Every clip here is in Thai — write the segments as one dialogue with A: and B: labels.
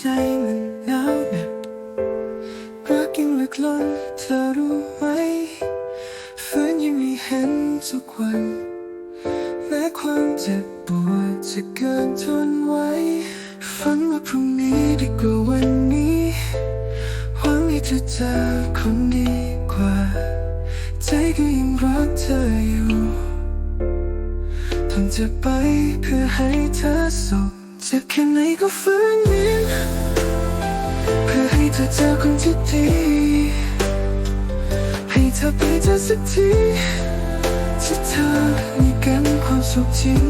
A: จมันหนาวเหน็บรักยังลึกล้นเธอรู้ไหมฝืนยังไม่เห็นทุกวันแม้ความเจ็บปวดจะเกินทนไว้ฝันว่าพรุ่งนี้ดีกว่าวันนี้หวังให้เธอเจอคนดีกว่า ใจก็ยังรักเธออยู่ทนจะไปเพื่อให้เธอสุข จ็บแค่ไหนก็ฝืนยิ้มเพื่อให้เธอเจอคนที่ดีให้เธอไปเจอสักทีที่เธอมีกันความสุขจริง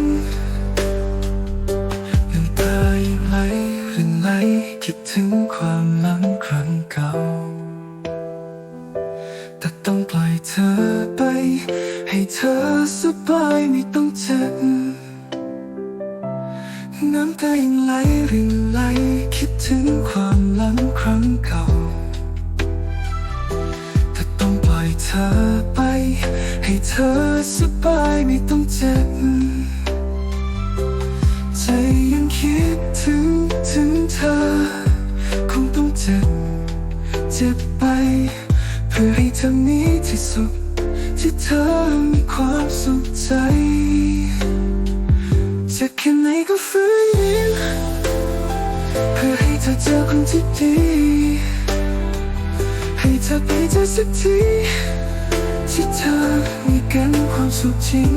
A: น้ำตายังไหลรินไหลคิดถึงความหลังครั้งเก่า แต่ต้องปล่อยเธอไป ให้เธอสบายไม่ต้อง ไหลรินไหลคิดถึงความหลังครั้งเก่าแต่ต้องปล่อยเธอไป ให้เธอสบายไม่ต้องเจ็บใจยังคิดถึงถึงเธอ คงต้องเจ็บ เจ็บไป เพื่อให้เธอมีที่สุด ที่เธอมีความสุขใจจะแค่ไหนก็ฝืนยิ้ม เพื่อให้เธอเจอคนที่ดี ให้เธอไปเจอสักทีที่เธอมีกันความสุขจริง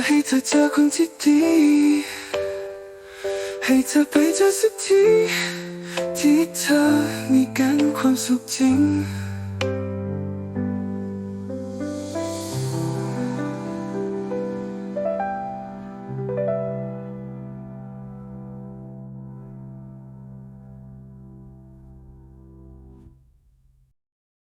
A: อให้เธอเจอคนที่ดี ให้เธอไปเจอสักทีที่เธอมีกันความสุขจริง